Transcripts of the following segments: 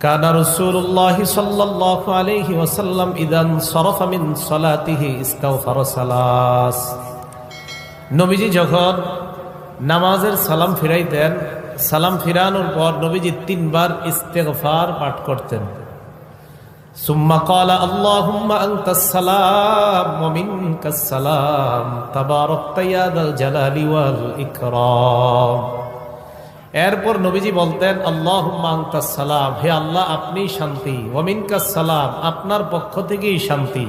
كان رسول الله صلى الله عليه وسلم إذا انصرف من صلاته استغفر ثلاث নবীজি যখন নামাজের সালাম ফিরাইতেন সালাম ফিরানোর পর নবীজি তিনবার ইস্তেগফার পাঠ করতেন সুম্মা ক্বালা আল্লাহুম্মা আনতাস সালাম ওয়া মিনকাস সালাম তাবারাকতা ইয়া যাল জালালি ওয়াল ইকরাম এরপর নবীজি বলতেন আল্লাহ সালাম, হে আল্লাহ আপনি শান্তি। ওমিনকাস সালাম, আপনার পক্ষ থেকেই শান্তি।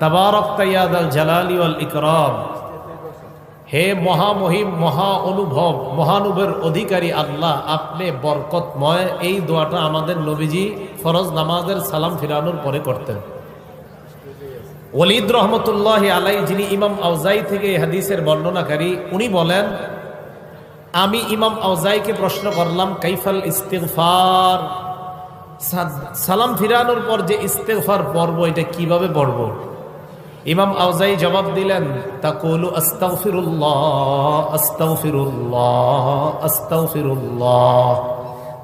তাবারক তাইয়াদ আল জালালি ওয়াল ইকরাম। হে মহামহিম, মহা অনুভব, মহানুভের অধিকারী আল্লাহ, আপনি বরকতময়। এই দোয়াটা আমাদের নবীজি ফরজ নামাজের সালাম ফিরানোর পরে করতেন। ওলিদ রহমতুল্লাহ আলাই যিনি ইমাম আউজাই থেকে হাদিসের বর্ণনাকারী, উনি বলেন আমি ইমাম আউজাইকে প্রশ্ন করলাম, কাইফাল ইস্তেগফার? সা- সালাম ফিরানোর পর যে ইস্তেগফার পর্ব এটা কীভাবে পড়ব? ইমাম আউজাই জবাব দিলেন তা তাকুলু আস্তাগফিরুল্লাহ আস্তাগফিরুল্লাহ আস্তাগফিরুল্লাহ।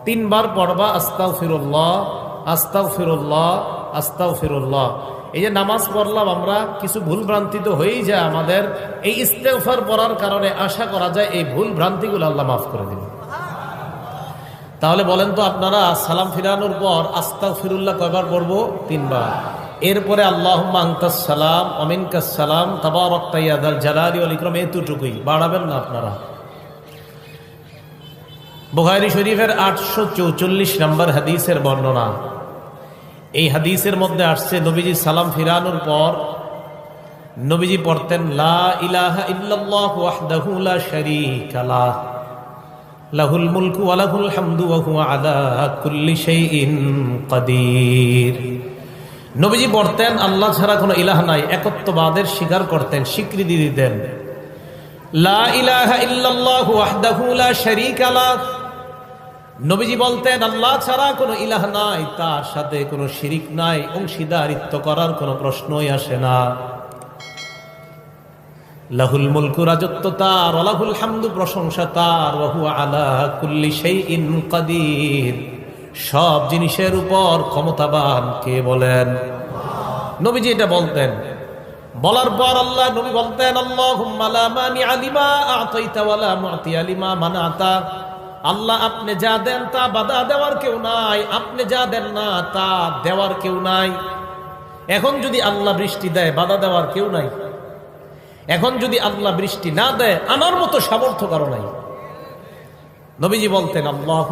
তিনবার পড়বা, আস্তাগফিরুল্লাহ আস্তাগফিরুল্লাহ আস্তাগফিরুল্লাহ। এই যে নামাজ পড়লাম আমরা, কিছু ভুল ভ্রান্তি তো হয়েই যায় আমাদের। এই ইস্তেগফার পড়ার কারণে আশা করা যায় এই ভুল ভ্রান্তিগুলো আল্লাহ মাফ করে দিবেন তাহলে বলেন তো আপনারা, সালাম ফিরানোর পর আস্তাক ফিরুল্লাহ কয়বার পড়ব? তিনবার। এরপরে আল্লাহ সালাম অমিনকাস সালাম তাবারকাল জালালি আল ইকরম, এতটুকুই। বাড়াবেন না আপনারা। বুখারি শরীফের আটশো চৌচল্লিশ নম্বর হাদিসের বর্ণনা। এই হাদিসের মধ্যে আসছে, নবীজি সালাম ফিরানোর পর নবীজি পড়তেন, লা ইলাহা ইল্লাল্লাহ ওয়াহদাহু লা শারীকা লাহ লাহুল মুলকু ওয়া লাহুল হামদু ওয়া হুয়া আলা কুল্লি নবীজি পড়তেন, আল্লাহ ছাড়া কোনো ইলাহ নাই। একত্ববাদের স্বীকার করতেন, স্বীকৃতি দিতেন। লা ইলাহা ইল্লাল্লাহু ওয়াহদাহু লা শারীকা লাহ নবীজি বলতেন, আল্লাহ ছাড়া কোনো ইলাহ নাই, তার সাথে কোনো শিরিক নাই, অংশীদারিত্ব করার কোনো প্রশ্নই আসে না। লাহুল মুলকু রাজত্ব তার ওলাহুল হামদু প্রশংসা তার ওহু আলা কুল্লি শাইইন কাদির। সব জিনিসের উপর ক্ষমতাবান কে বলেন? নবীজি এটা বলতেন। বলার পর আল্লাহ নবী বলতেন আল্লাহ আলিমা আতাইতা আলিমা মানাতা। আল্লাহ আপনি যা দেন তা বাধা দেওয়ার কেউ নাই, আপনি যা দেন না তা দেওয়ার কেউ নাই। এখন যদি আল্লাহ বৃষ্টি দেয়, বাধা দেওয়ার কেউ নাই। এখন যদি আল্লাহ বৃষ্টি না দেয়, আমার মতো সামর্থ্য কারও নাই। নবীজি বলতেন আল্লাহ